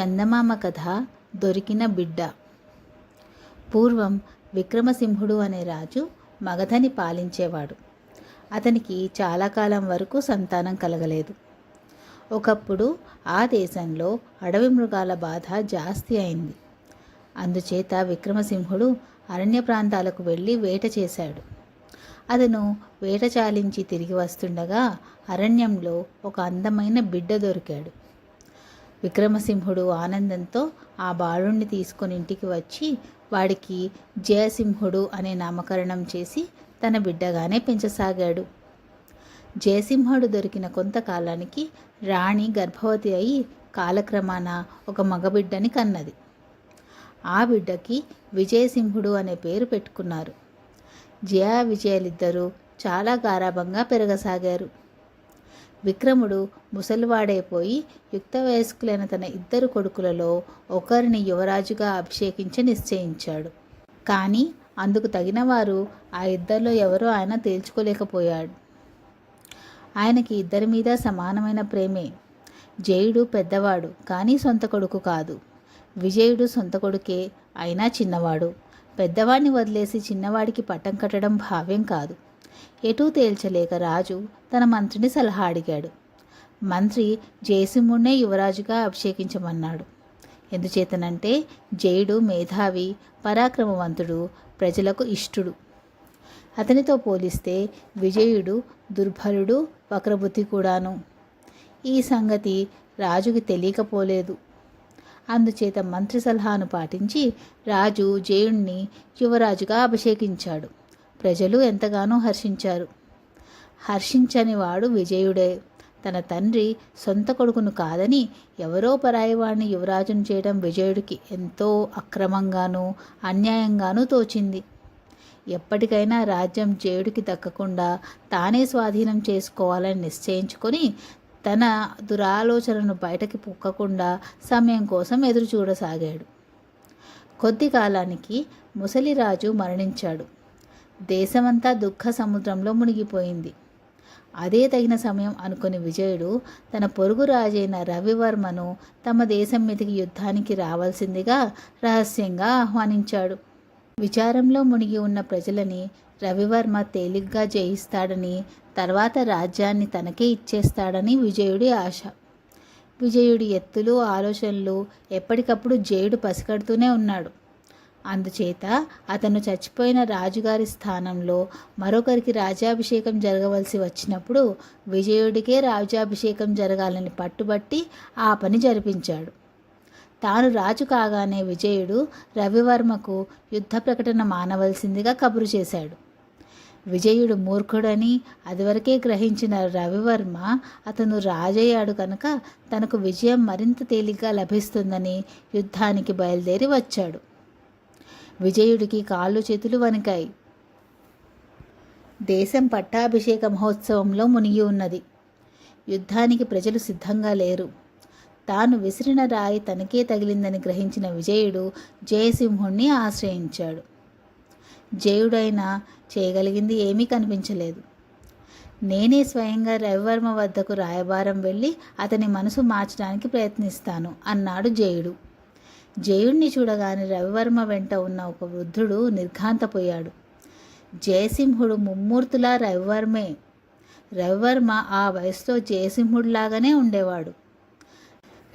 చందమామ కథ దొరికిన బిడ్డ. పూర్వం విక్రమసింహుడు అనే రాజు మగధని పాలించేవాడు. అతనికి చాలా కాలం వరకు సంతానం కలగలేదు. ఒకప్పుడు ఆ దేశంలో అడవి మృగాల బాధ జాస్తి అయింది. అందుచేత విక్రమసింహుడు అరణ్య ప్రాంతాలకు వెళ్ళి వేట చేశాడు. అతను వేట చాలించి తిరిగి వస్తుండగా అరణ్యంలో ఒక అందమైన బిడ్డ దొరికాడు. విక్రమసింహుడు ఆనందంతో ఆ బాలుణ్ణి తీసుకొని ఇంటికి వచ్చి వాడికి జయసింహుడు అనే నామకరణం చేసి తన బిడ్డగానే పెంచసాగాడు. జయసింహుడు దొరికిన కొంతకాలానికి రాణి గర్భవతి అయి కాలక్రమాన ఒక మగబిడ్డని కన్నది. ఆ బిడ్డకి విజయసింహుడు అనే పేరు పెట్టుకున్నారు. జయ విజయలిద్దరూ చాలా గారాభంగా పెరగసాగారు. విక్రముడు ముసలివాడైపోయి యుక్త వయస్కులైన తన ఇద్దరు కొడుకులలో ఒకరిని యువరాజుగా అభిషేకించి నిశ్చయించాడు. కానీ అందుకు తగినవారు ఆ ఇద్దరిలో ఎవరో ఆయన తేల్చుకోలేకపోయాడు. ఆయనకి ఇద్దరి మీద సమానమైన ప్రేమే. జయుడు పెద్దవాడు కానీ సొంత కొడుకు కాదు. విజయుడు సొంత కొడుకే అయినా చిన్నవాడు. పెద్దవాడిని వదిలేసి చిన్నవాడికి పట్టం కట్టడం భావ్యం కాదు. ఎటూ తేల్చలేక రాజు తన మంత్రిని సలహా అడిగాడు. మంత్రి జయసింహుణ్ణే యువరాజుగా అభిషేకించమన్నాడు. ఎందుచేతనంటే జయుడు మేధావి పరాక్రమవంతుడు ప్రజలకు ఇష్టుడు. అతనితో పోలిస్తే విజయుడు దుర్బలుడు వక్రబుద్ధి కూడాను. ఈ సంగతి రాజుకి తెలియకపోలేదు. అందుచేత మంత్రి సలహాను పాటించి రాజు జయుణ్ణి యువరాజుగా అభిషేకించాడు. ప్రజలు ఎంతగానో హర్షించారు. హర్షించని వాడు విజయుడే. తన తండ్రి సొంత కొడుకును కాదని ఎవరో పరాయివాడిని యువరాజును చేయడం విజయుడికి ఎంతో అక్రమంగానూ అన్యాయంగానూ తోచింది. ఎప్పటికైనా రాజ్యం జయుడికి దక్కకుండా తానే స్వాధీనం చేసుకోవాలని నిశ్చయించుకొని తన దురాలోచనను బయటకి పుక్కకుండా సమయం కోసం ఎదురు చూడసాగాడు కొద్ది కాలానికి ముసలిరాజు మరణించాడు. దేశమంతా దుఃఖ సముద్రంలో మునిగిపోయింది. అదే తగిన సమయం అనుకుని విజయుడు తన పొరుగు రాజైన రవివర్మను తమ దేశం మీదకి యుద్ధానికి రావాల్సిందిగా రహస్యంగా ఆహ్వానించాడు. విచారంలో మునిగి ఉన్న ప్రజలని రవివర్మ తేలిగ్గా జయిస్తాడని తర్వాత రాజ్యాన్ని తనకే ఇచ్చేస్తాడని విజయుడి ఆశ. విజయుడి ఎత్తులు ఆలోచనలు ఎప్పటికప్పుడు జయుడు పసిగడుతూనే ఉన్నాడు. అందుచేత అతను చచ్చిపోయిన రాజుగారి స్థానంలో మరొకరికి రాజాభిషేకం జరగవలసి వచ్చినప్పుడు విజయుడికే రాజాభిషేకం జరగాలని పట్టుబట్టి ఆ పని జరిపించాడు. తాను రాజు కాగానే విజయుడు రవివర్మకు యుద్ధ ప్రకటన మానవలసిందిగా కబురు చేశాడు. విజయుడు మూర్ఖుడని అదివరకే గ్రహించిన రవివర్మ అతను రాజయ్యాడు కనుక తనకు విజయం మరింత తేలిగ్గా లభిస్తుందని యుద్ధానికి బయలుదేరి వచ్చాడు. విజయుడికి కాళ్ళు చేతులు వణికాయి. దేశం పట్టాభిషేక మహోత్సవంలో మునిగి ఉన్నది. యుద్ధానికి ప్రజలు సిద్ధంగా లేరు. తాను విసిరిన రాయి తనకే తగిలిందని గ్రహించిన విజయుడు జయసింహుణ్ణి ఆశ్రయించాడు. జయుడైనా చేయగలిగింది ఏమీ కనిపించలేదు. నేనే స్వయంగా రవివర్మ వద్దకు రాయబారం వెళ్ళి అతని మనసు మార్చడానికి ప్రయత్నిస్తాను అన్నాడు జయుడు. జయుణ్ణి చూడగానే రవివర్మ వెంట ఉన్న ఒక వృద్ధుడు నిర్ఘాంతపోయాడు. జయసింహుడు ముమ్మూర్తులా రవివర్మే. రవివర్మ ఆ వయసులో జయసింహుడిలాగానే ఉండేవాడు.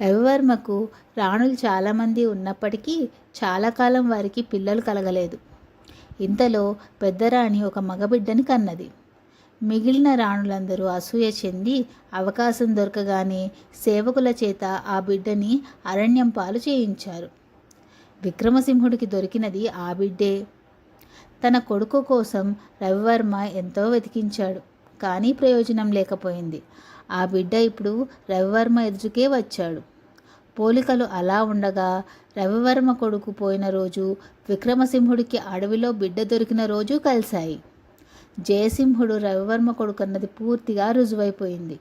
రవివర్మకు రాణులు చాలామంది ఉన్నప్పటికీ చాలా కాలం వారికి పిల్లలు కలగలేదు. ఇంతలో పెద్దరాణి ఒక మగబిడ్డని కన్నది. మిగిలిన రాణులందరూ అసూయ చెంది అవకాశం దొరకగానే సేవకుల చేత ఆ బిడ్డని అరణ్యం పాలు చేయించారు. విక్రమసింహుడికి దొరికినది ఆ బిడ్డే. తన కొడుకు కోసం రవివర్మ ఎంతో వెతికించాడు కానీ ప్రయోజనం లేకపోయింది. ఆ బిడ్డ ఇప్పుడు రవివర్మ ఎదురుకే వచ్చాడు. పోలికలు అలా ఉండగా రవివర్మ కొడుకు పోయిన రోజు విక్రమసింహుడికి అడవిలో బిడ్డ దొరికిన రోజు కలిశాయి. జయసింహుడు రవివర్మ కొడుకు అన్నది పూర్తిగా రుజువైపోయింది.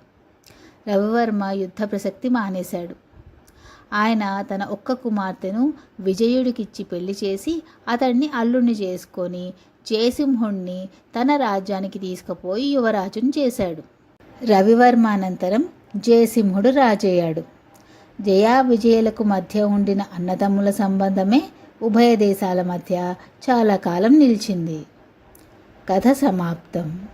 రవివర్మ యుద్ధ ప్రసక్తి మానేశాడు. ఆయన తన ఒక్క కుమార్తెను విజయుడికిచ్చి పెళ్ళి చేసి అతన్ని అల్లుణ్ణి చేసుకొని జయసింహుణ్ణి తన రాజ్యానికి తీసుకుపోయి యువరాజుని చేశాడు. రవివర్మ అనంతరం జయసింహుడు రాజయ్యాడు. జయా విజయులకు మధ్య ఉండిన అన్నదమ్ముల సంబంధమే ఉభయ దేశాల మధ్య చాలా కాలం నిలిచింది. కథ సమాప్తం.